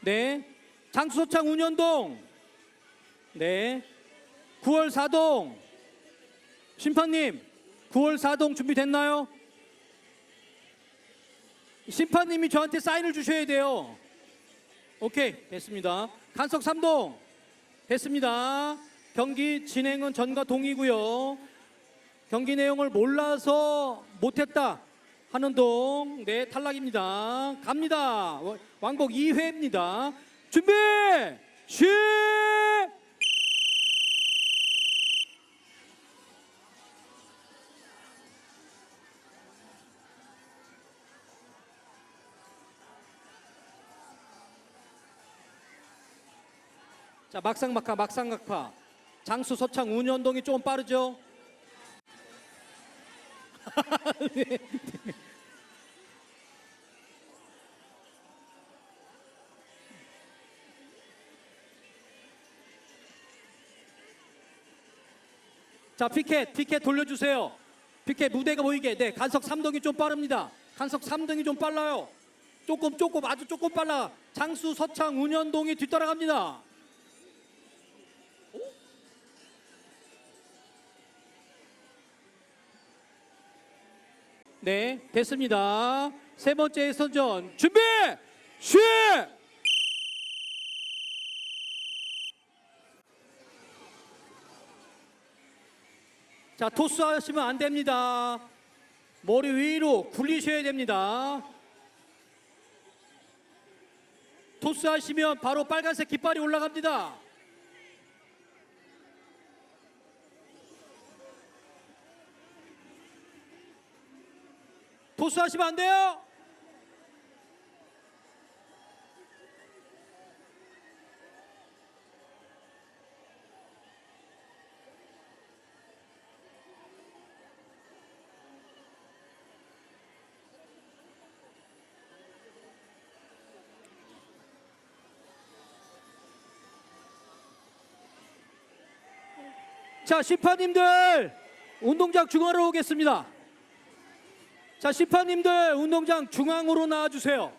네. 장수소창 운현동. 네. 9월 4동. 심판님, 9월 4동 준비됐나요? 심판님이 저한테 사인을 주셔야 돼요. 오케이, 됐습니다. 간석 3동. 됐습니다. 경기 진행은 전과 동이고요. 경기 내용을 몰라서 못했다 하는 동, 네 탈락입니다. 갑니다. 왕복 2회입니다. 준비, 시! 자 막상 막하 막상막하 장수 서창 운현동이 좀 빠르죠? 자 피켓 피켓 돌려주세요 피켓 무대가 보이게 네 간석 3동이 좀 빠릅니다 간석 3등이 좀 빨라요 조금 조금 아주 조금 빨라 장수 서창 운현동이 뒤따라갑니다 네, 됐습니다. 세 번째 선전 준비! 시! 자, 토스 하시면 안 됩니다. 머리 위로 굴리셔야 됩니다. 토스 하시면 바로 빨간색 깃발이 올라갑니다. 토스하시면 안 돼요. 자, 심판님들 운동장 중앙으로 오겠습니다. 자, 심판님들 운동장 중앙으로 나와 주세요.